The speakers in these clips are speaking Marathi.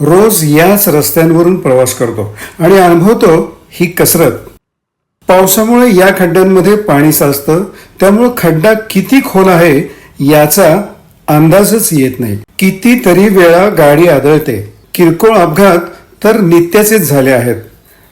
रोज याच रस्त्यांवरून प्रवास करतो आणि अनुभवतो ही कसरत. पावसामुळे या खड्ड्यांमध्ये पाणी साचतं त्यामुळे खड्डा किती खोल आहे याचा अंदाजच येत नाही. कितीतरी वेळा गाडी आदळते. किरकोळ अपघात तर नित्याचेच झाले आहेत.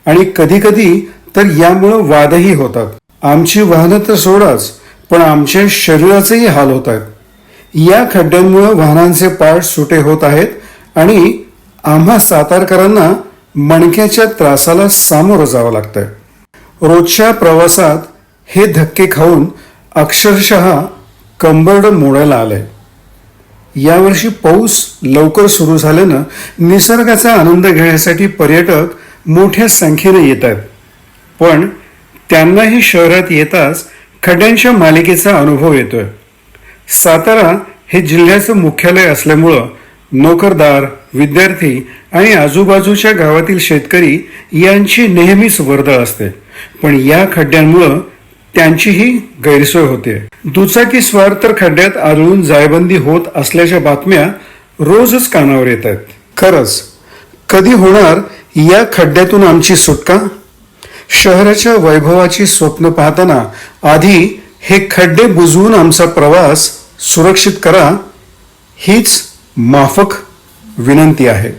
आणि कधी कधी तर यामुळं वादही होतात. आमची वाहनं तर सोडाच पण आमच्या शरीराचेही हाल होत आहेत या खड्ड्यांमुळे वाहनांचे पार्ट सुटे होत आहेत आणि आम्हा सातारकरांना मणक्याच्या त्रासाला सामोरं जावं लागतंय. रोजच्या प्रवासात हे धक्के खाऊन अक्षरशः कंबरड मोडायला आलंय. यावर्षी पाऊस लवकर सुरू झाल्यानं निसर्गाचा आनंद घेण्यासाठी पर्यटक मोठ्या संख्येने येत आहेत पण त्यांनाही शहरात येताच खड्ड्यांच्या मालिकेचा अनुभव येतोय. सातारा हे जिल्ह्याचं मुख्यालय असल्यामुळं नोकरदार विद्यार्थी आणि आजूबाजूच्या गावातील शेतकरी यांची नेहमीच वर्दळ असते. पण या खड्ड्यांमुळं त्यांचीही गैरसोय होते. दुचाकी स्वार तर खड्ड्यात आदळून जायबंदी होत असल्याच्या बातम्या रोजच कानावर येत आहेत खरंच कधी होणार या खड्ड्यातून आमची सुटका? शहराच्या वैभवाची स्वप्न पाहताना आधी हे खड्डे बुजवून आमचा प्रवास सुरक्षित करा हीच माफक विनंती आहे.